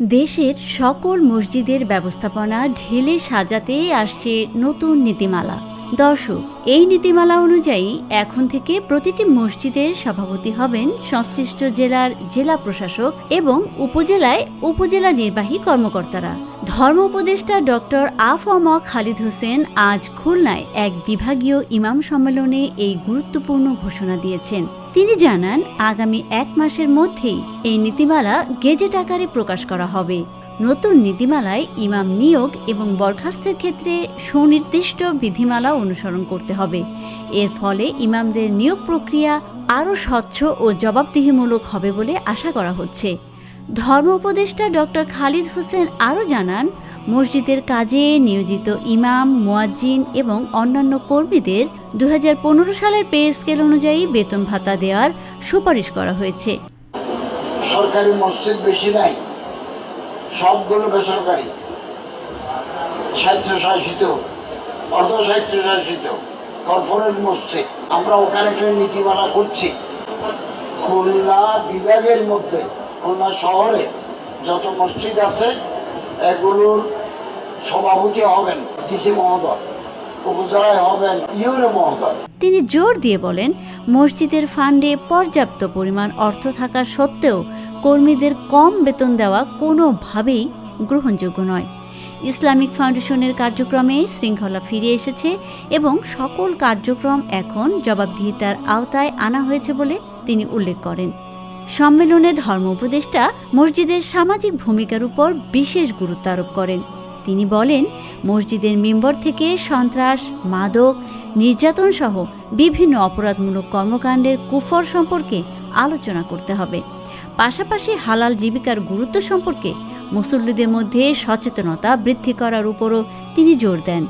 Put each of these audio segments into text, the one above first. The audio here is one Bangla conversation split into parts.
দেশের সকল মসজিদের ব্যবস্থাপনা ঢেলে সাজাতে আসছে নতুন নীতিমালা। দর্শক, এই নীতিমালা অনুযায়ী এখন থেকে প্রতিটি মসজিদের সভাপতি হবেন সংশ্লিষ্ট জেলার জেলা প্রশাসক এবং উপজেলায় উপজেলা নির্বাহী কর্মকর্তারা। ধর্ম উপদেষ্টা ডক্টর আফম খালিদ হোসেন আজ খুলনায় এক বিভাগীয় ইমাম সম্মেলনে এই গুরুত্বপূর্ণ ঘোষণা দিয়েছেন। তিনি জানান, আগামী এক মাসের মধ্যেই এই নীতিমালা গেজেট আকারে প্রকাশ করা হবে। নতুন নীতিমালায় ইমাম নিয়োগ এবং বরখাস্তের ক্ষেত্রে সুনির্দিষ্ট বিধিমালা অনুসরণ করতে হবে। এর ফলে ইমামদের নিয়োগ প্রক্রিয়া আরও স্বচ্ছ ও জবাবদিহিমূলক হবে বলে আশা করা হচ্ছে। ধর্ম উপদেষ্টা ডক্টর খালিদ হোসেন আরও জানান মসজিদের কাজে নিয়োজিত ইমাম, মুয়াজ্জিন এবং অন্যান্য কর্মীদের দু সালের পে স্কেল অনুযায়ী বেতন ভাতা দেওয়ার সুপারিশ করা হয়েছে। সরকারি মসজিদ বেশি নাই, সবগুলো বেসরকারি। স্বায়ত্তশাসিত অর্ধ স্বায়ত্তশাসিত কর্পোরেট মসজিদ। আমরা ওখানে একটা নীতিমালা করছি। খুলনা বিভাগের মধ্যে, খুলনা শহরে যত মসজিদ আছে, এগুলোর সভাপতি হবেন ডিসি মহোদয় তিনি জোর দিয়ে বলেন, মসজিদের ফান্ডে পর্যাপ্ত পরিমাণ অর্থ থাকা সত্ত্বেও কর্মীদের কম বেতন দেওয়া কোনোভাবেই গ্রহণযোগ্য নয়। ইসলামিক ফাউন্ডেশনের কার্যক্রমে শৃঙ্খলা ফিরে এসেছে এবং সকল কার্যক্রম এখন জবাবদিহিতার আওতায় আনা হয়েছে বলে তিনি উল্লেখ করেন। সম্মেলনে ধর্ম উপদেষ্টা মসজিদের সামাজিক ভূমিকার উপর বিশেষ গুরুত্ব আরোপ করেন। তিনি বলেন, মসজিদের মেম্বর থেকে সন্ত্রাস, মাদক, নির্যাতন সহ বিভিন্ন অপরাধমূলক কর্মকাণ্ডের কুফর সম্পর্কে আলোচনা করতে হবে। পাশাপাশি হালাল জীবিকার গুরুত্ব সম্পর্কে মুসল্লিদের মধ্যে সচেতনতা বৃদ্ধি করার উপরও তিনি জোর দেন।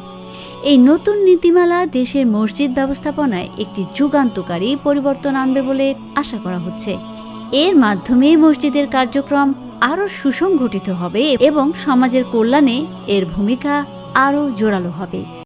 এই নতুন নীতিমালা দেশের মসজিদ ব্যবস্থাপনায় একটি যুগান্তকারী পরিবর্তন আনবে বলে আশা করা হচ্ছে। এর মাধ্যমে মসজিদের কার্যক্রম আরও সুসংগঠিত হবে এবং সমাজের কল্যাণে এর ভূমিকা আরও জোরালো হবে।